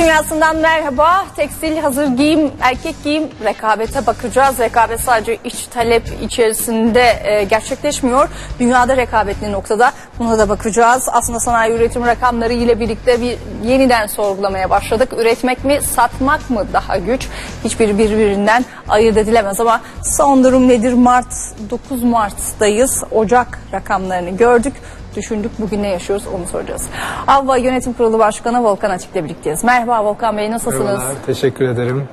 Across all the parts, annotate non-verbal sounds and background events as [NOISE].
dünyasından merhaba. Tekstil, hazır giyim, erkek giyim rekabete bakacağız. Rekabet sadece iç talep içerisinde e, gerçekleşmiyor. Dünyada rekabet ne noktada buna da bakacağız. Aslında sanayi üretim rakamları ile birlikte bir yeniden sorgulamaya başladık. Üretmek mi, satmak mı daha güç? Hiçbiri birbirinden ayırt edilemez ama son durum nedir? Mart, 9 Mart'tayız. Ocak rakamlarını gördük düşündük. Bugün ne yaşıyoruz onu soracağız. Avva Yönetim Kurulu Başkanı Volkan Açık'la birlikteyiz. Merhaba Volkan Bey nasılsınız? Merhabalar, teşekkür ederim.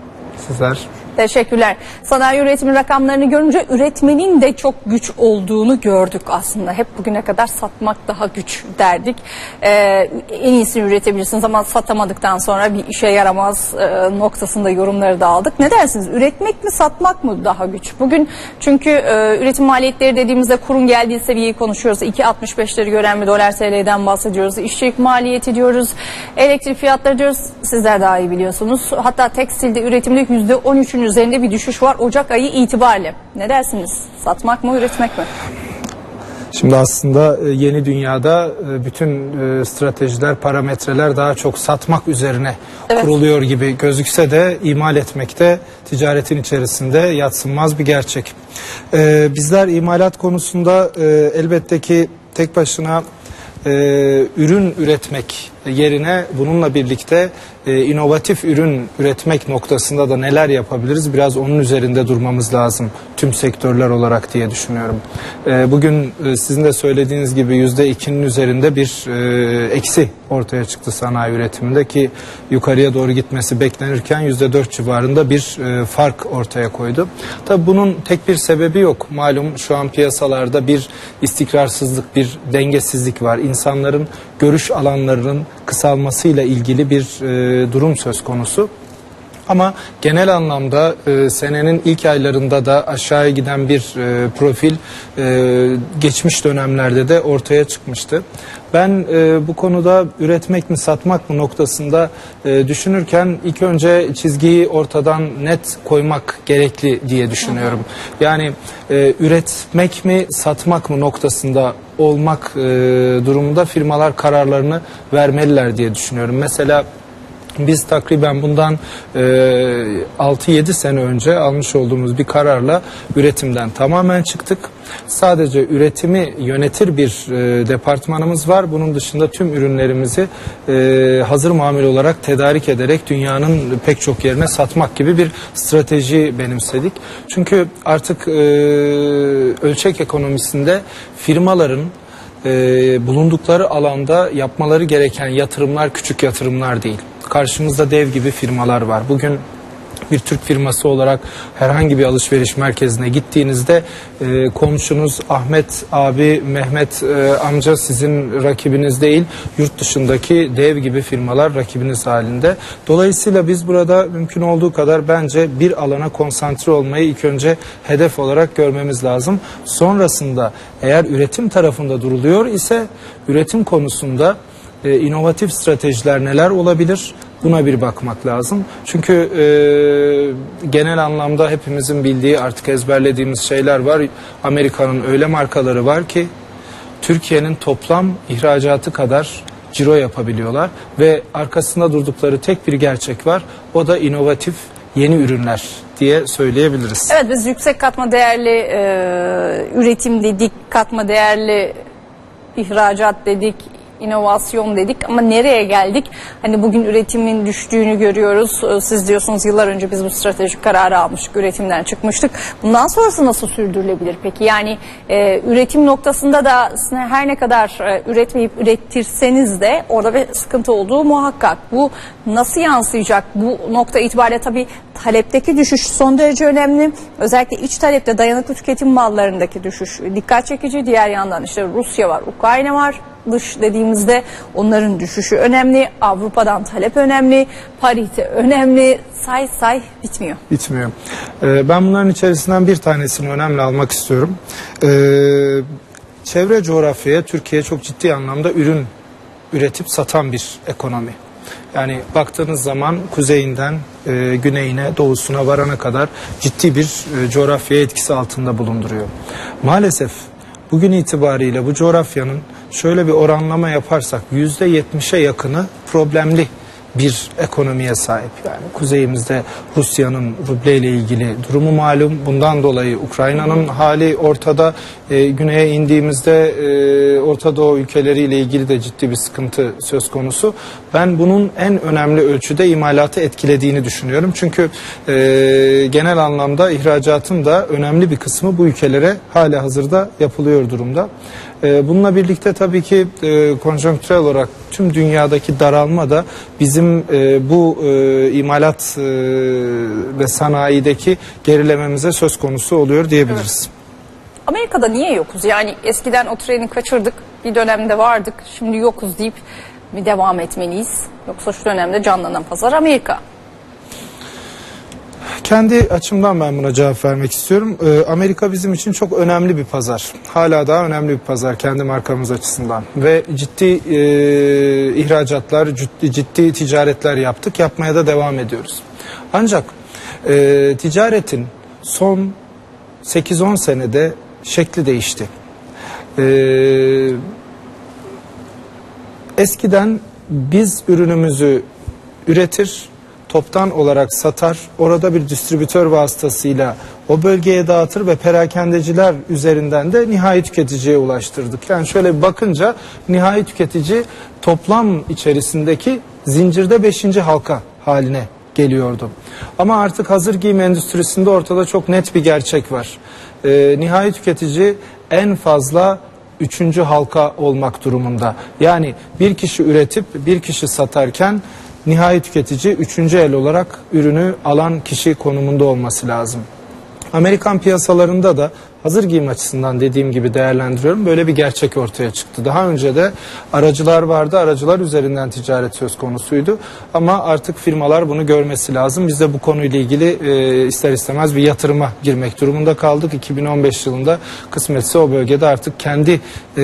Sizler? Teşekkürler. Sanayi üretimi rakamlarını görünce üretmenin de çok güç olduğunu gördük aslında. Hep bugüne kadar satmak daha güç derdik. Ee, en iyisini üretebilirsiniz ama satamadıktan sonra bir işe yaramaz e, noktasında yorumları da aldık. Ne dersiniz? Üretmek mi satmak mı daha güç? Bugün çünkü e, üretim maliyetleri dediğimizde kurun geldiği seviyeyi konuşuyoruz. 2.65'leri gören bir dolar TL'den bahsediyoruz. İşçilik maliyeti diyoruz. Elektrik fiyatları diyoruz. Sizler daha iyi biliyorsunuz. Hatta tekstilde üretimde %13'ün üzerinde bir düşüş var Ocak ayı itibariyle. Ne dersiniz? Satmak mı, üretmek mi? Şimdi aslında e, yeni dünyada e, bütün e, stratejiler, parametreler daha çok satmak üzerine Evet. kuruluyor gibi gözükse de imal etmekte ticaretin içerisinde yatsınmaz bir gerçek. Bizler imalat konusunda elbette ki tek başına ürün üretmek yerine bununla birlikte e, inovatif ürün üretmek noktasında da neler yapabiliriz biraz onun üzerinde durmamız lazım tüm sektörler olarak diye düşünüyorum. E, bugün e, sizin de söylediğiniz gibi yüzde ikinin üzerinde bir e, eksi ortaya çıktı sanayi üretiminde ki yukarıya doğru gitmesi beklenirken yüzde dört civarında bir e, fark ortaya koydu. Tabi bunun tek bir sebebi yok. Malum şu an piyasalarda bir istikrarsızlık, bir dengesizlik var. İnsanların görüş alanlarının kısalmasıyla ilgili bir e, durum söz konusu. Ama genel anlamda e, senenin ilk aylarında da aşağıya giden bir e, profil e, geçmiş dönemlerde de ortaya çıkmıştı. Ben e, bu konuda üretmek mi satmak mı noktasında e, düşünürken ilk önce çizgiyi ortadan net koymak gerekli diye düşünüyorum. Yani e, üretmek mi satmak mı noktasında olmak e, durumunda firmalar kararlarını vermeliler diye düşünüyorum. Mesela biz takriben bundan e, 6-7 sene önce almış olduğumuz bir kararla üretimden tamamen çıktık. Sadece üretimi yönetir bir e, departmanımız var. Bunun dışında tüm ürünlerimizi e, hazır mamul olarak tedarik ederek dünyanın pek çok yerine satmak gibi bir strateji benimsedik. Çünkü artık e, ölçek ekonomisinde firmaların e, bulundukları alanda yapmaları gereken yatırımlar küçük yatırımlar değil. Karşımızda dev gibi firmalar var. Bugün bir Türk firması olarak herhangi bir alışveriş merkezine gittiğinizde e, komşunuz Ahmet abi, Mehmet e, amca sizin rakibiniz değil, yurt dışındaki dev gibi firmalar rakibiniz halinde. Dolayısıyla biz burada mümkün olduğu kadar bence bir alana konsantre olmayı ilk önce hedef olarak görmemiz lazım. Sonrasında eğer üretim tarafında duruluyor ise üretim konusunda e, inovatif stratejiler neler olabilir? Buna bir bakmak lazım. Çünkü e, genel anlamda hepimizin bildiği artık ezberlediğimiz şeyler var. Amerika'nın öyle markaları var ki Türkiye'nin toplam ihracatı kadar ciro yapabiliyorlar ve arkasında durdukları tek bir gerçek var. O da inovatif yeni ürünler diye söyleyebiliriz. Evet biz yüksek katma değerli e, üretim dedik, katma değerli ihracat dedik, inovasyon dedik ama nereye geldik? Hani bugün üretimin düştüğünü görüyoruz. Ee, Siz diyorsunuz yıllar önce biz bu stratejik kararı almıştık, üretimden çıkmıştık. Bundan sonrası nasıl sürdürülebilir peki? Yani e, üretim noktasında da her ne kadar e, üretmeyip ürettirseniz de orada bir sıkıntı olduğu muhakkak. Bu nasıl yansıyacak? Bu nokta itibariyle tabii talepteki düşüş son derece önemli. Özellikle iç talepte dayanıklı tüketim mallarındaki düşüş dikkat çekici. Diğer yandan işte Rusya var, Ukrayna var dış dediğimizde onların düşüşü önemli. Avrupa'dan talep önemli. Parite önemli. Say say bitmiyor. Bitmiyor. Ee, ben bunların içerisinden bir tanesini önemli almak istiyorum. Ee, çevre coğrafyaya Türkiye çok ciddi anlamda ürün üretip satan bir ekonomi. Yani baktığınız zaman kuzeyinden e, güneyine, doğusuna varana kadar ciddi bir e, coğrafyaya etkisi altında bulunduruyor. Maalesef bugün itibariyle bu coğrafyanın şöyle bir oranlama yaparsak yüzde yetmişe yakını problemli bir ekonomiye sahip. Yani kuzeyimizde Rusya'nın ruble ile ilgili durumu malum. Bundan dolayı Ukrayna'nın hali ortada. E, güneye indiğimizde e, Orta Doğu ülkeleriyle ilgili de ciddi bir sıkıntı söz konusu. Ben bunun en önemli ölçüde imalatı etkilediğini düşünüyorum. Çünkü e, genel anlamda ihracatın da önemli bir kısmı bu ülkelere hala hazırda yapılıyor durumda. E, bununla birlikte tabii ki e, konjonktürel olarak tüm dünyadaki daralma da bizim e, bu e, imalat ve sanayideki gerilememize söz konusu oluyor diyebiliriz. Amerika'da niye yokuz? Yani eskiden o treni kaçırdık, bir dönemde vardık, şimdi yokuz deyip mi devam etmeliyiz? Yoksa şu dönemde canlanan pazar Amerika. Kendi açımdan ben buna cevap vermek istiyorum. Ee, Amerika bizim için çok önemli bir pazar. Hala daha önemli bir pazar kendi markamız açısından. Ve ciddi e, ihracatlar, ciddi, ciddi ticaretler yaptık. Yapmaya da devam ediyoruz. Ancak e, ticaretin son 8-10 senede şekli değişti. E, eskiden biz ürünümüzü üretir, toptan olarak satar, orada bir distribütör vasıtasıyla o bölgeye dağıtır ve perakendeciler üzerinden de nihai tüketiciye ulaştırdık. Yani şöyle bakınca nihai tüketici toplam içerisindeki zincirde beşinci halka haline geliyordu. Ama artık hazır giyim endüstrisinde ortada çok net bir gerçek var. Ee, nihai tüketici en fazla üçüncü halka olmak durumunda. Yani bir kişi üretip bir kişi satarken nihai tüketici üçüncü el olarak ürünü alan kişi konumunda olması lazım. Amerikan piyasalarında da hazır giyim açısından dediğim gibi değerlendiriyorum. Böyle bir gerçek ortaya çıktı. Daha önce de aracılar vardı. Aracılar üzerinden ticaret söz konusuydu. Ama artık firmalar bunu görmesi lazım. Biz de bu konuyla ilgili e, ister istemez bir yatırıma girmek durumunda kaldık. 2015 yılında kısmetse o bölgede artık kendi e,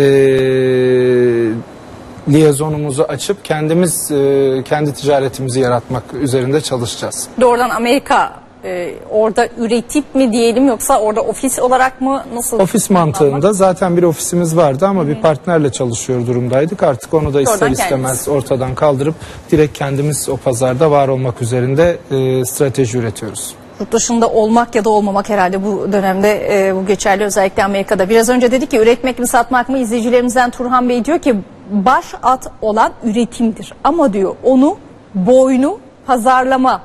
liyezonumuzu açıp kendimiz e, kendi ticaretimizi yaratmak üzerinde çalışacağız. Doğrudan Amerika e, orada üretip mi diyelim yoksa orada ofis olarak mı nasıl? Ofis mantığında zaten bir ofisimiz vardı ama bir partnerle çalışıyor durumdaydık. Artık onu da ister Doğrudan istemez ortadan kaldırıp direkt kendimiz o pazarda var olmak üzerinde e, strateji üretiyoruz. Yurt dışında olmak ya da olmamak herhalde bu dönemde e, bu geçerli özellikle Amerika'da. Biraz önce dedik ki üretmek mi satmak mı izleyicilerimizden Turhan Bey diyor ki baş at olan üretimdir. Ama diyor onu boynu pazarlama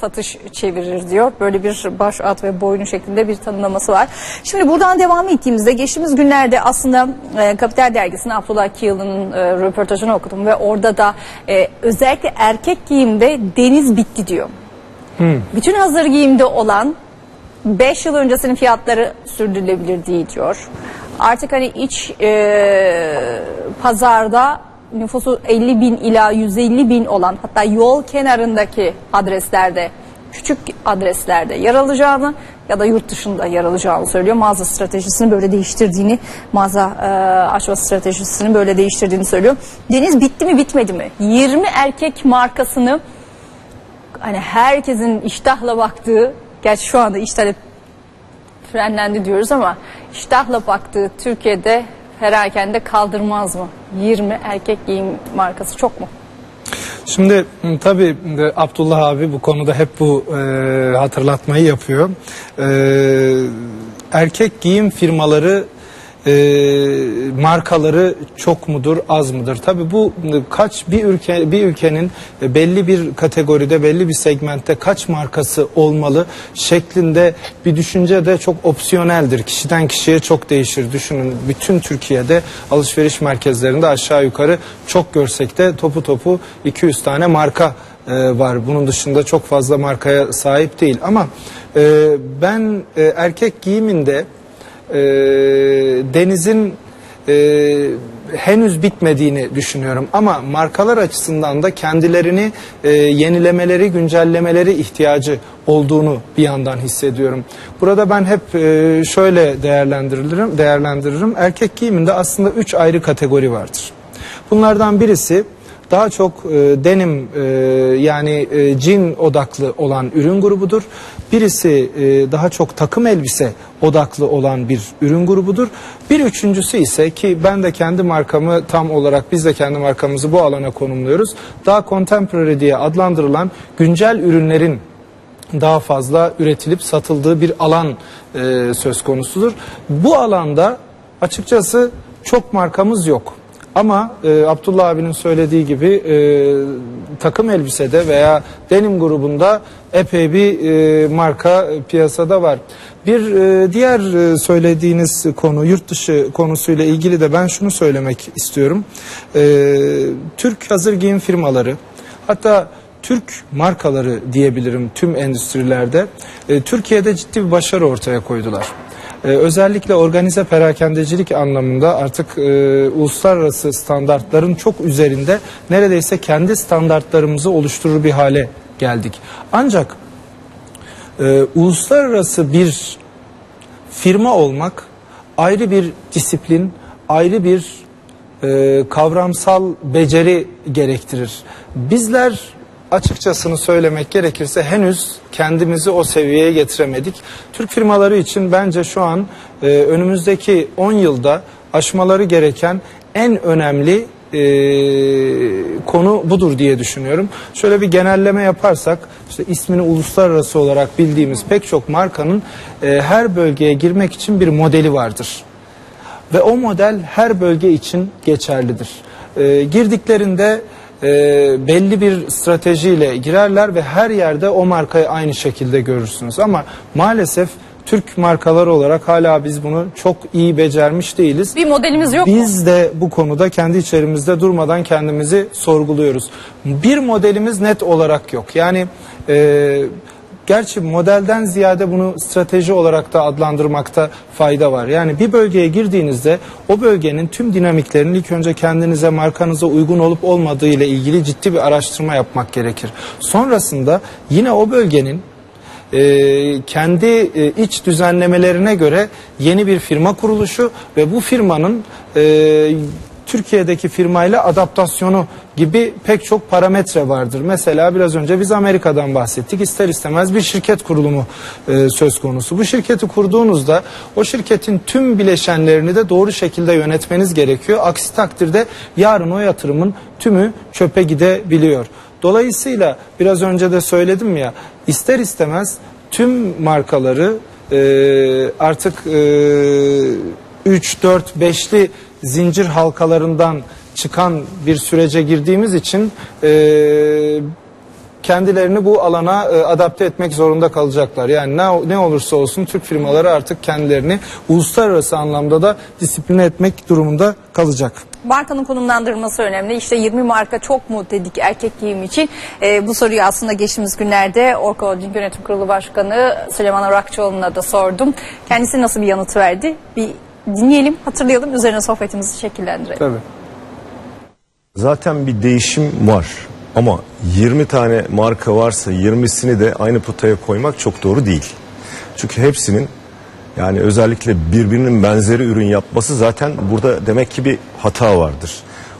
satış çevirir diyor. Böyle bir baş at ve boynu şeklinde bir tanımlaması var. Şimdi buradan devam ettiğimizde geçtiğimiz günlerde aslında e, Kapital Dergisi'nin Abdullah Kiyıl'ın e, röportajını okudum ve orada da e, özellikle erkek giyimde deniz bitti diyor. Bütün hazır giyimde olan 5 yıl öncesinin fiyatları sürdürülebilir değil diyor. Artık hani iç e, pazarda nüfusu 50 bin ila 150 bin olan hatta yol kenarındaki adreslerde küçük adreslerde yer alacağını ya da yurt dışında yer alacağını söylüyor. Mağaza stratejisini böyle değiştirdiğini, mağaza e, açma stratejisini böyle değiştirdiğini söylüyor. Deniz bitti mi bitmedi mi? 20 erkek markasını hani herkesin iştahla baktığı, gerçi şu anda iş talep frenlendi diyoruz ama iştahla baktığı Türkiye'de perakende kaldırmaz mı? 20 erkek giyim markası çok mu? Şimdi m, tabii e, Abdullah abi bu konuda hep bu e, hatırlatmayı yapıyor. E, erkek giyim firmaları e, markaları çok mudur az mıdır? Tabii bu kaç bir ülke bir ülkenin belli bir kategoride belli bir segmentte kaç markası olmalı şeklinde bir düşünce de çok opsiyoneldir. Kişiden kişiye çok değişir. Düşünün bütün Türkiye'de alışveriş merkezlerinde aşağı yukarı çok görsek de topu topu 200 tane marka e, var. Bunun dışında çok fazla markaya sahip değil ama e, ben e, erkek giyiminde e, denizin e, henüz bitmediğini düşünüyorum ama markalar açısından da kendilerini e, yenilemeleri, güncellemeleri ihtiyacı olduğunu bir yandan hissediyorum. Burada ben hep e, şöyle değerlendiririm, değerlendiririm. Erkek giyiminde aslında üç ayrı kategori vardır. Bunlardan birisi daha çok e, denim e, yani e, cin odaklı olan ürün grubudur. Birisi e, daha çok takım elbise odaklı olan bir ürün grubudur. Bir üçüncüsü ise ki ben de kendi markamı tam olarak biz de kendi markamızı bu alana konumluyoruz. Daha contemporary diye adlandırılan güncel ürünlerin daha fazla üretilip satıldığı bir alan e, söz konusudur. Bu alanda açıkçası çok markamız yok. Ama e, Abdullah abinin söylediği gibi e, takım elbisede veya denim grubunda epey bir e, marka e, piyasada var. Bir e, diğer e, söylediğiniz konu yurt dışı konusuyla ilgili de ben şunu söylemek istiyorum. E, Türk hazır giyim firmaları hatta Türk markaları diyebilirim tüm endüstrilerde e, Türkiye'de ciddi bir başarı ortaya koydular. Ee, özellikle organize perakendecilik anlamında artık e, uluslararası standartların çok üzerinde neredeyse kendi standartlarımızı oluşturur bir hale geldik. Ancak e, uluslararası bir firma olmak ayrı bir disiplin, ayrı bir e, kavramsal beceri gerektirir. Bizler açıkçasını söylemek gerekirse henüz kendimizi o seviyeye getiremedik. Türk firmaları için bence şu an e, önümüzdeki 10 yılda aşmaları gereken en önemli e, konu budur diye düşünüyorum. Şöyle bir genelleme yaparsak işte ismini uluslararası olarak bildiğimiz pek çok markanın e, her bölgeye girmek için bir modeli vardır. Ve o model her bölge için geçerlidir. E, girdiklerinde e, belli bir stratejiyle girerler ve her yerde o markayı aynı şekilde görürsünüz. Ama maalesef Türk markaları olarak hala biz bunu çok iyi becermiş değiliz. Bir modelimiz yok mu? Biz de bu konuda kendi içerimizde durmadan kendimizi sorguluyoruz. Bir modelimiz net olarak yok. Yani e, gerçi modelden ziyade bunu strateji olarak da adlandırmakta fayda var. Yani bir bölgeye girdiğinizde o bölgenin tüm dinamiklerini ilk önce kendinize markanıza uygun olup olmadığı ile ilgili ciddi bir araştırma yapmak gerekir. Sonrasında yine o bölgenin e, kendi e, iç düzenlemelerine göre yeni bir firma kuruluşu ve bu firmanın e, Türkiye'deki firmayla adaptasyonu gibi pek çok parametre vardır. Mesela biraz önce biz Amerika'dan bahsettik. İster istemez bir şirket kurulumu e, söz konusu. Bu şirketi kurduğunuzda o şirketin tüm bileşenlerini de doğru şekilde yönetmeniz gerekiyor. Aksi takdirde yarın o yatırımın tümü çöpe gidebiliyor. Dolayısıyla biraz önce de söyledim ya ister istemez tüm markaları e, artık e, 3, 4, 5'li zincir halkalarından çıkan bir sürece girdiğimiz için e, kendilerini bu alana e, adapte etmek zorunda kalacaklar. Yani ne, ne olursa olsun Türk firmaları artık kendilerini uluslararası anlamda da disipline etmek durumunda kalacak. Markanın konumlandırılması önemli. İşte 20 marka çok mu dedik erkek giyim için. E, bu soruyu aslında geçtiğimiz günlerde Orka Holding Yönetim Kurulu Başkanı Süleyman Arakçıoğlu'na da sordum. Kendisi nasıl bir yanıt verdi? Bir dinleyelim, hatırlayalım, üzerine sohbetimizi şekillendirelim. Tabii. Zaten bir değişim var. Ama 20 tane marka varsa 20'sini de aynı potaya koymak çok doğru değil. Çünkü hepsinin yani özellikle birbirinin benzeri ürün yapması zaten burada demek ki bir hata vardır.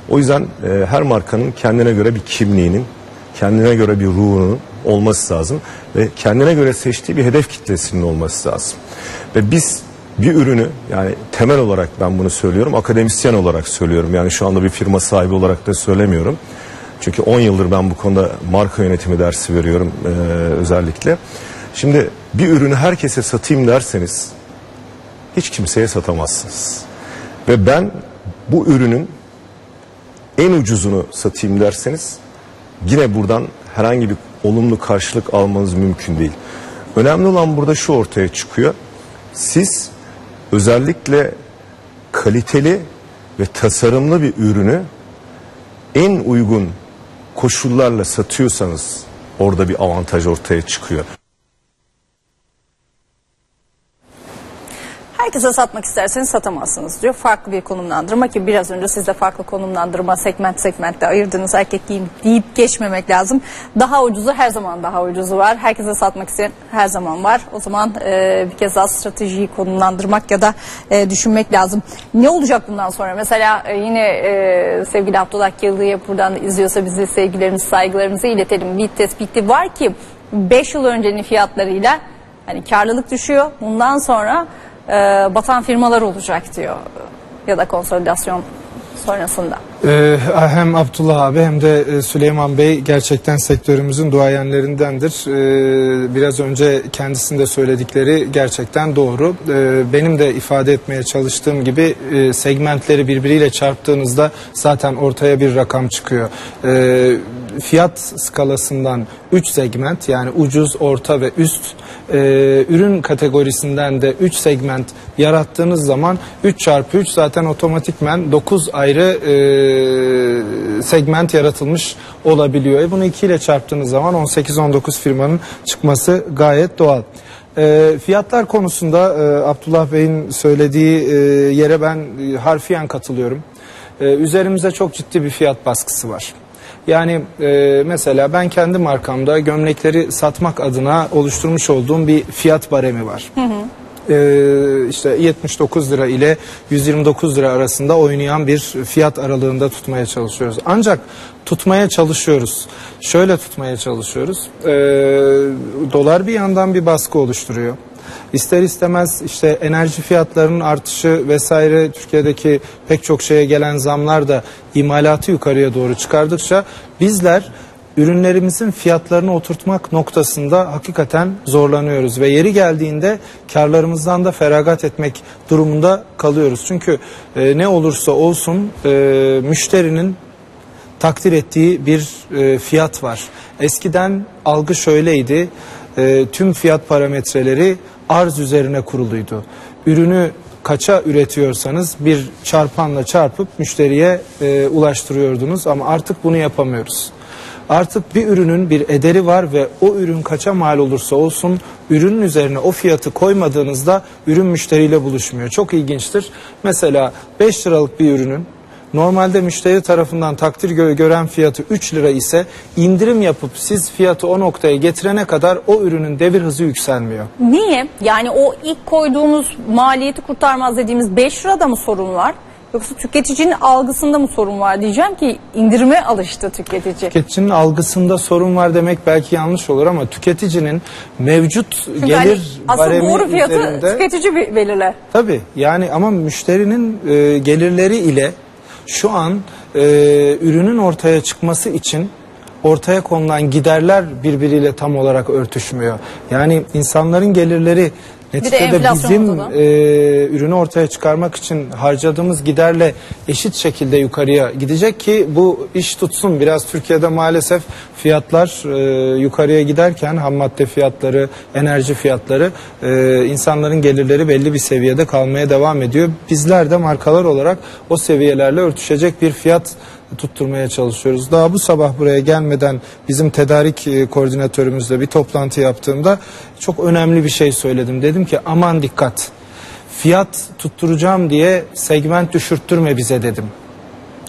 O yüzden e, her markanın kendine göre bir kimliğinin, kendine göre bir ruhunun olması lazım ve kendine göre seçtiği bir hedef kitlesinin olması lazım. Ve biz bir ürünü yani temel olarak ben bunu söylüyorum akademisyen olarak söylüyorum yani şu anda bir firma sahibi olarak da söylemiyorum. Çünkü 10 yıldır ben bu konuda marka yönetimi dersi veriyorum e, özellikle. Şimdi bir ürünü herkese satayım derseniz hiç kimseye satamazsınız. Ve ben bu ürünün en ucuzunu satayım derseniz yine buradan herhangi bir olumlu karşılık almanız mümkün değil. Önemli olan burada şu ortaya çıkıyor. Siz özellikle kaliteli ve tasarımlı bir ürünü en uygun koşullarla satıyorsanız orada bir avantaj ortaya çıkıyor. Herkese satmak isterseniz satamazsınız diyor. Farklı bir konumlandırma ki biraz önce siz de farklı konumlandırma segment segmentte ayırdınız. Erkek giyim deyip geçmemek lazım. Daha ucuzu her zaman daha ucuzu var. Herkese satmak isteyen her zaman var. O zaman e, bir kez daha stratejiyi konumlandırmak ya da e, düşünmek lazım. Ne olacak bundan sonra? Mesela e, yine e, sevgili Abdullah Yıldı'ya buradan izliyorsa bizi sevgilerimizi saygılarımızı iletelim. Bir tespiti var ki 5 yıl öncenin fiyatlarıyla Hani karlılık düşüyor. Bundan sonra e, batan firmalar olacak diyor. Ya da konsolidasyon sonrasında. Ee, hem Abdullah abi hem de e, Süleyman Bey gerçekten sektörümüzün duayenlerindendir. Ee, biraz önce kendisinde söyledikleri gerçekten doğru. Ee, benim de ifade etmeye çalıştığım gibi e, segmentleri birbiriyle çarptığınızda zaten ortaya bir rakam çıkıyor. Ee, fiyat skalasından 3 segment yani ucuz, orta ve üst e, ürün kategorisinden de 3 segment yarattığınız zaman 3 çarpı 3 zaten otomatikmen 9 ayrı e, segment yaratılmış olabiliyor. E, bunu 2 ile çarptığınız zaman 18-19 firmanın çıkması gayet doğal. E, fiyatlar konusunda e, Abdullah Bey'in söylediği e, yere ben e, harfiyen katılıyorum. E, üzerimizde çok ciddi bir fiyat baskısı var. Yani e, mesela ben kendi markamda gömlekleri satmak adına oluşturmuş olduğum bir fiyat baremi var. E, işte 79 lira ile 129 lira arasında oynayan bir fiyat aralığında tutmaya çalışıyoruz. Ancak tutmaya çalışıyoruz. Şöyle tutmaya çalışıyoruz. E, dolar bir yandan bir baskı oluşturuyor. İster istemez işte enerji fiyatlarının artışı vesaire Türkiye'deki pek çok şeye gelen zamlar da imalatı yukarıya doğru çıkardıkça bizler ürünlerimizin fiyatlarını oturtmak noktasında hakikaten zorlanıyoruz ve yeri geldiğinde karlarımızdan da feragat etmek durumunda kalıyoruz. Çünkü e, ne olursa olsun e, müşterinin takdir ettiği bir e, fiyat var. Eskiden algı şöyleydi. E, tüm fiyat parametreleri arz üzerine kuruluydu. Ürünü kaça üretiyorsanız bir çarpanla çarpıp müşteriye e, ulaştırıyordunuz ama artık bunu yapamıyoruz. Artık bir ürünün bir ederi var ve o ürün kaça mal olursa olsun ürünün üzerine o fiyatı koymadığınızda ürün müşteriyle buluşmuyor. Çok ilginçtir. Mesela 5 liralık bir ürünün Normalde müşteri tarafından takdir gö- gören fiyatı 3 lira ise indirim yapıp siz fiyatı o noktaya getirene kadar o ürünün devir hızı yükselmiyor. Niye? Yani o ilk koyduğumuz maliyeti kurtarmaz dediğimiz 5 lirada mı sorun var? Yoksa tüketicinin algısında mı sorun var diyeceğim ki indirime alıştı tüketici. Tüketicinin algısında sorun var demek belki yanlış olur ama tüketicinin mevcut Çünkü gelir hani baremi doğru fiyatı üzerinde tüketici be- belirler. Tabii yani ama müşterinin e, gelirleri ile şu an e, ürünün ortaya çıkması için ortaya konulan giderler birbiriyle tam olarak örtüşmüyor. Yani insanların gelirleri neticede enflasyon bizim e, ürünü ortaya çıkarmak için harcadığımız giderle eşit şekilde yukarıya gidecek ki bu iş tutsun. Biraz Türkiye'de maalesef fiyatlar e, yukarıya giderken ham madde fiyatları, enerji fiyatları e, insanların gelirleri belli bir seviyede kalmaya devam ediyor. Bizler de markalar olarak o seviyelerle örtüşecek bir fiyat tutturmaya çalışıyoruz. Daha bu sabah buraya gelmeden bizim tedarik e, koordinatörümüzle bir toplantı yaptığımda çok önemli bir şey söyledim. Dedim ki aman dikkat fiyat tutturacağım diye segment düşürttürme bize dedim.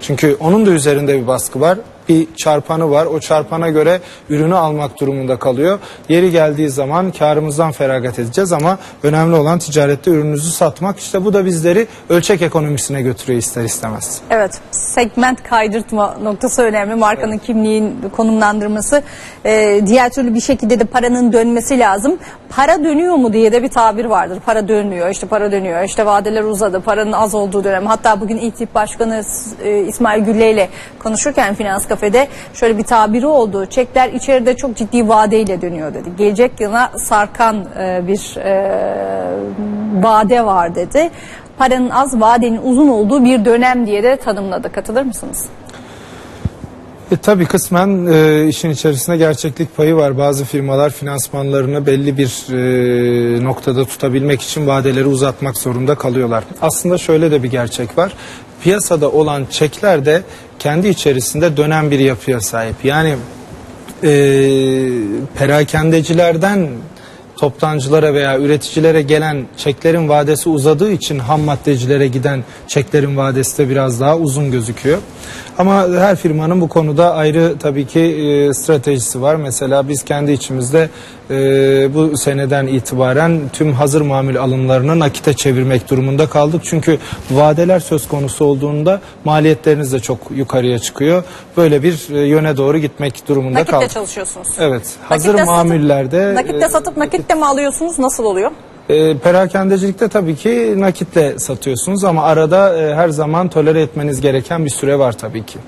Çünkü onun da üzerinde bir baskı var. Bir çarpanı var. O çarpana göre ürünü almak durumunda kalıyor. Yeri geldiği zaman karımızdan feragat edeceğiz ama önemli olan ticarette ürününüzü satmak. İşte bu da bizleri ölçek ekonomisine götürüyor ister istemez. Evet, segment kaydırtma noktası önemli. Markanın kimliğin konumlandırması. Ee, diğer türlü bir şekilde de paranın dönmesi lazım. Para dönüyor mu diye de bir tabir vardır. Para dönmüyor, işte para dönüyor, işte vadeler uzadı, paranın az olduğu dönem. Hatta bugün İTİP Başkanı e, İsmail Gülle ile konuşurken Finans Kafe'de şöyle bir tabiri oldu. Çekler içeride çok ciddi vadeyle dönüyor dedi. Gelecek yıla sarkan e, bir e, vade var dedi. Paranın az, vadenin uzun olduğu bir dönem diye de tanımladı. Katılır mısınız? E, tabii kısmen e, işin içerisinde gerçeklik payı var. Bazı firmalar finansmanlarını belli bir e, noktada tutabilmek için vadeleri uzatmak zorunda kalıyorlar. Aslında şöyle de bir gerçek var. Piyasada olan çekler de kendi içerisinde dönen bir yapıya sahip. Yani e, perakendecilerden toptancılara veya üreticilere gelen çeklerin vadesi uzadığı için ham maddecilere giden çeklerin vadesi de biraz daha uzun gözüküyor. Ama her firmanın bu konuda ayrı tabii ki e, stratejisi var. Mesela biz kendi içimizde e, bu seneden itibaren tüm hazır mamul alımlarını nakite çevirmek durumunda kaldık. Çünkü vadeler söz konusu olduğunda maliyetleriniz de çok yukarıya çıkıyor. Böyle bir e, yöne doğru gitmek durumunda Nakitle kaldık. çalışıyorsunuz. Evet. Hazır Nakitte satıp- mamullerde Nakitte e, satıp nakitte mi alıyorsunuz? Nasıl oluyor? e, perakendecilikte tabii ki nakitle satıyorsunuz ama arada e, her zaman tolere etmeniz gereken bir süre var tabii ki.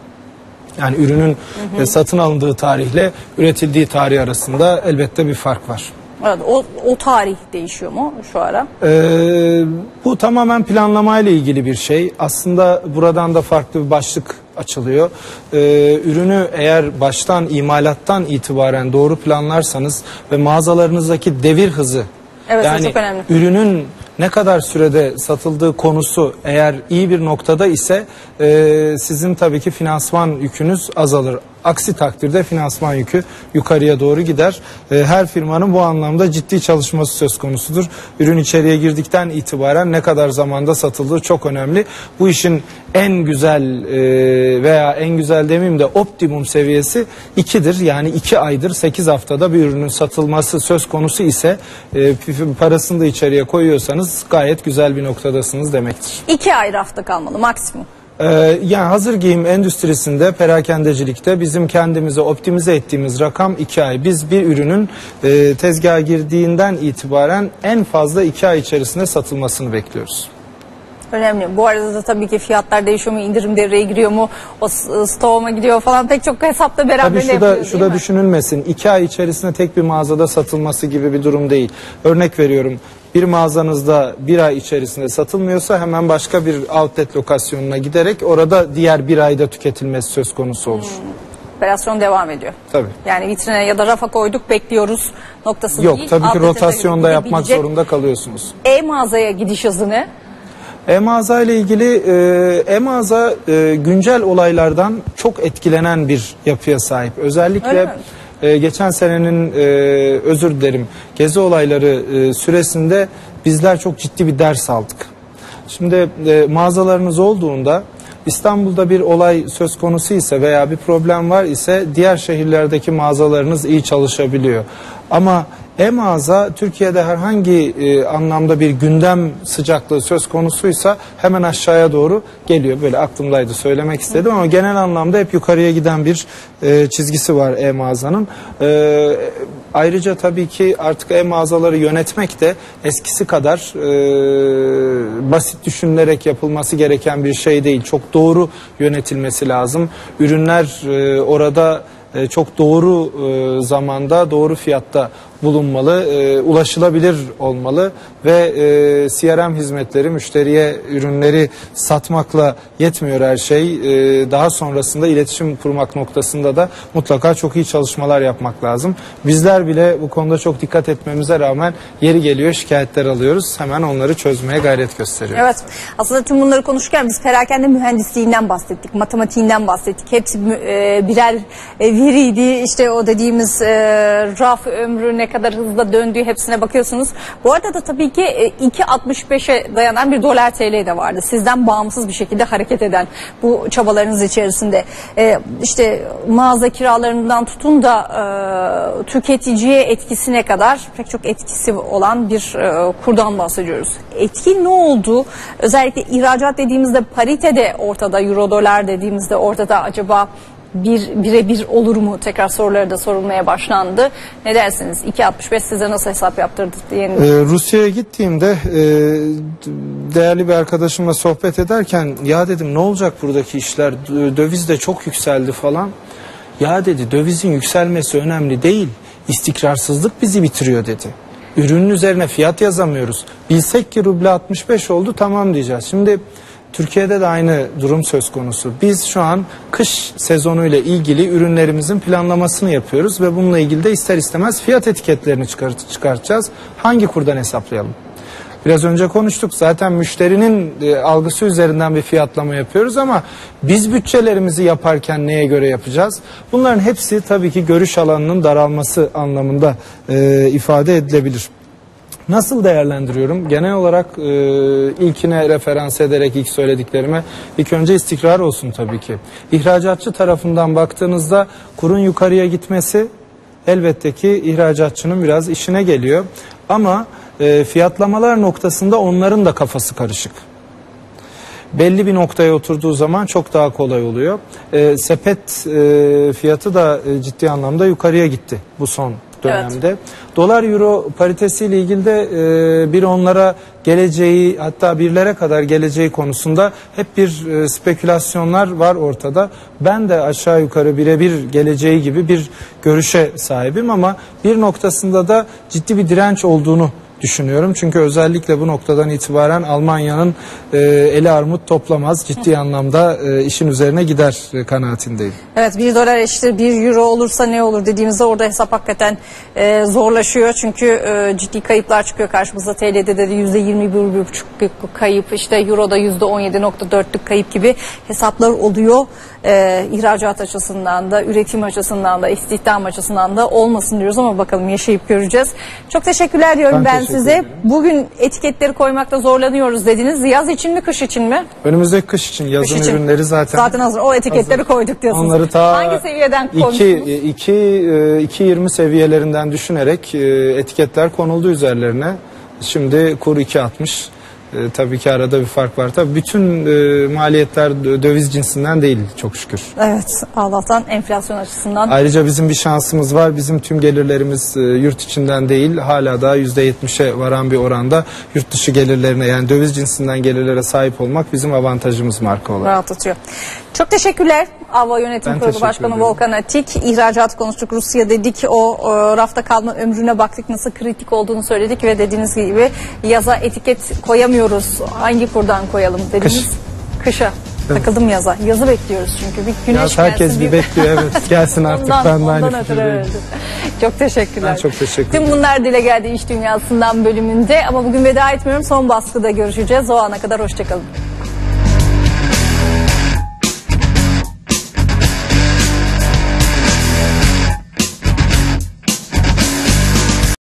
Yani ürünün e, satın alındığı tarihle üretildiği tarih arasında elbette bir fark var. Evet, o, o tarih değişiyor mu şu ara? Ee, bu tamamen planlamayla ilgili bir şey. Aslında buradan da farklı bir başlık açılıyor. Ee, ürünü eğer baştan imalattan itibaren doğru planlarsanız ve mağazalarınızdaki devir hızı Evet, yani çok önemli. ürünün ne kadar sürede satıldığı konusu eğer iyi bir noktada ise e, sizin tabii ki finansman yükünüz azalır. Aksi takdirde finansman yükü yukarıya doğru gider. E, her firmanın bu anlamda ciddi çalışması söz konusudur. Ürün içeriye girdikten itibaren ne kadar zamanda satıldığı çok önemli. Bu işin en güzel e, veya en güzel demeyeyim de optimum seviyesi 2'dir. Yani 2 aydır 8 haftada bir ürünün satılması söz konusu ise e, parasını da içeriye koyuyorsanız gayet güzel bir noktadasınız demektir. İki ay rafta kalmalı maksimum. Ee, yani hazır giyim endüstrisinde, perakendecilikte bizim kendimize optimize ettiğimiz rakam 2 ay. Biz bir ürünün e, tezgaha girdiğinden itibaren en fazla 2 ay içerisinde satılmasını bekliyoruz. Önemli. Bu arada da tabii ki fiyatlar değişiyor mu, indirim devreye giriyor mu, o s- stoğuma gidiyor falan pek çok hesapta beraber Tabii şu yapılıyor da, şu değil da mi? düşünülmesin. 2 ay içerisinde tek bir mağazada satılması gibi bir durum değil. Örnek veriyorum. Bir mağazanızda bir ay içerisinde satılmıyorsa hemen başka bir outlet lokasyonuna giderek orada diğer bir ayda tüketilmesi söz konusu olur. Operasyon devam ediyor. Tabii. Yani vitrine ya da rafa koyduk bekliyoruz noktası Yok değil. tabii ki rotasyonda yapmak zorunda kalıyorsunuz. E-mağazaya gidiş hızı ne? E-mağaza ile ilgili e, e-mağaza e, güncel olaylardan çok etkilenen bir yapıya sahip. Özellikle? E, geçen senenin e, özür dilerim gezi olayları e, süresinde bizler çok ciddi bir ders aldık. Şimdi e, mağazalarınız olduğunda İstanbul'da bir olay söz konusu ise veya bir problem var ise diğer şehirlerdeki mağazalarınız iyi çalışabiliyor. Ama e-mağaza Türkiye'de herhangi e, anlamda bir gündem sıcaklığı söz konusuysa hemen aşağıya doğru geliyor. Böyle aklımdaydı söylemek istedim ama genel anlamda hep yukarıya giden bir e, çizgisi var e-mağazanın. E, ayrıca tabii ki artık e-mağazaları yönetmek de eskisi kadar e, basit düşünülerek yapılması gereken bir şey değil. Çok doğru yönetilmesi lazım. Ürünler e, orada e, çok doğru e, zamanda doğru fiyatta bulunmalı, e, ulaşılabilir olmalı ve e, CRM hizmetleri müşteriye ürünleri satmakla yetmiyor her şey. E, daha sonrasında iletişim kurmak noktasında da mutlaka çok iyi çalışmalar yapmak lazım. Bizler bile bu konuda çok dikkat etmemize rağmen yeri geliyor şikayetler alıyoruz. Hemen onları çözmeye gayret gösteriyoruz. Evet. Aslında tüm bunları konuşurken biz perakende mühendisliğinden bahsettik, matematiğinden bahsettik. Hepsi e, birer e, veriydi. İşte o dediğimiz e, raf ömrü ne kadar hızla döndüğü hepsine bakıyorsunuz. Bu arada da tabii ki e, 2.65'e dayanan bir dolar TL de vardı. Sizden bağımsız bir şekilde hareket eden bu çabalarınız içerisinde. E, işte mağaza kiralarından tutun da e, tüketiciye etkisine kadar pek çok etkisi olan bir e, kurdan bahsediyoruz. Etki ne oldu? Özellikle ihracat dediğimizde parite de ortada, euro dolar dediğimizde ortada acaba bir birebir olur mu? Tekrar soruları da sorulmaya başlandı. Ne dersiniz? 2.65 size nasıl hesap yaptırdı diye. Ee, Rusya'ya gittiğimde e, değerli bir arkadaşımla sohbet ederken ya dedim ne olacak buradaki işler Dö- döviz de çok yükseldi falan. Ya dedi dövizin yükselmesi önemli değil istikrarsızlık bizi bitiriyor dedi. Ürünün üzerine fiyat yazamıyoruz. Bilsek ki ruble 65 oldu tamam diyeceğiz. Şimdi Türkiye'de de aynı durum söz konusu. Biz şu an kış sezonuyla ilgili ürünlerimizin planlamasını yapıyoruz ve bununla ilgili de ister istemez fiyat etiketlerini çıkart çıkartacağız. Hangi kurdan hesaplayalım? Biraz önce konuştuk zaten müşterinin e, algısı üzerinden bir fiyatlama yapıyoruz ama biz bütçelerimizi yaparken neye göre yapacağız? Bunların hepsi tabii ki görüş alanının daralması anlamında e, ifade edilebilir. Nasıl değerlendiriyorum? Genel olarak e, ilkine referans ederek ilk söylediklerime ilk önce istikrar olsun tabii ki. İhracatçı tarafından baktığınızda kurun yukarıya gitmesi elbette ki ihracatçının biraz işine geliyor. Ama e, fiyatlamalar noktasında onların da kafası karışık belli bir noktaya oturduğu zaman çok daha kolay oluyor. E, sepet e, fiyatı da e, ciddi anlamda yukarıya gitti bu son dönemde. Dolar euro paritesiyle ilgili de e, bir onlara geleceği hatta birlere kadar geleceği konusunda hep bir e, spekülasyonlar var ortada. Ben de aşağı yukarı birebir geleceği gibi bir görüşe sahibim ama bir noktasında da ciddi bir direnç olduğunu düşünüyorum. Çünkü özellikle bu noktadan itibaren Almanya'nın e, eli armut toplamaz. Ciddi anlamda e, işin üzerine gider e, kanaatindeyim. Evet 1 dolar eşittir 1 euro olursa ne olur dediğimizde orada hesap hakikaten e, zorlaşıyor. Çünkü e, ciddi kayıplar çıkıyor karşımıza. TL'de de %21,5 kayıp işte Euro'da %17.4'lük kayıp gibi hesaplar oluyor. E, ihracat açısından da üretim açısından da istihdam açısından da olmasın diyoruz ama bakalım yaşayıp göreceğiz. Çok teşekkürler diyorum Ben ben, teşekkür size. ederim. Bugün etiketleri koymakta zorlanıyoruz dediniz. Yaz için mi kış için mi? Önümüzdeki kış için yazın Kış için. ürünleri zaten Zaten hazır. O etiketleri hazır. koyduk diyorsunuz. Onları ta Hangi seviyeden koymuşsunuz? iki, e, 2.20 seviyelerinden düşünerek e, etiketler konuldu üzerlerine. Şimdi kur 2.60. E, tabii ki arada bir fark var. Tabii bütün e, maliyetler dö- döviz cinsinden değil çok şükür. Evet Allah'tan enflasyon açısından Ayrıca bizim bir şansımız var. Bizim tüm gelirlerimiz e, yurt içinden değil. Hala daha %70'e varan bir oranda yurt dışı gelirlerine yani döviz cinsinden gelirlere sahip olmak bizim avantajımız marka olarak. rahatlatıyor. Çok teşekkürler. Ava Yönetim Ben Kurulu Başkanı ederim. Volkan Atik. İhracat konuştuk. Rusya dedik. O e, rafta kalma ömrüne baktık. Nasıl kritik olduğunu söyledik ve dediğiniz gibi yaza etiket koyamıyoruz. Hangi kurdan koyalım dediniz? Kış. Kışa. Takıldım yaza. Yazı bekliyoruz çünkü. Bir güneş Yaz herkes gelsin. bir bekliyor evet gelsin [LAUGHS] artık Ondan, ben de aynı ondan ötürü. Çok teşekkürler. Ben çok teşekkür Tüm ederim. bunlar dile geldi iş dünyasından bölümünde ama bugün veda etmiyorum. Son baskıda görüşeceğiz. O ana kadar hoşçakalın.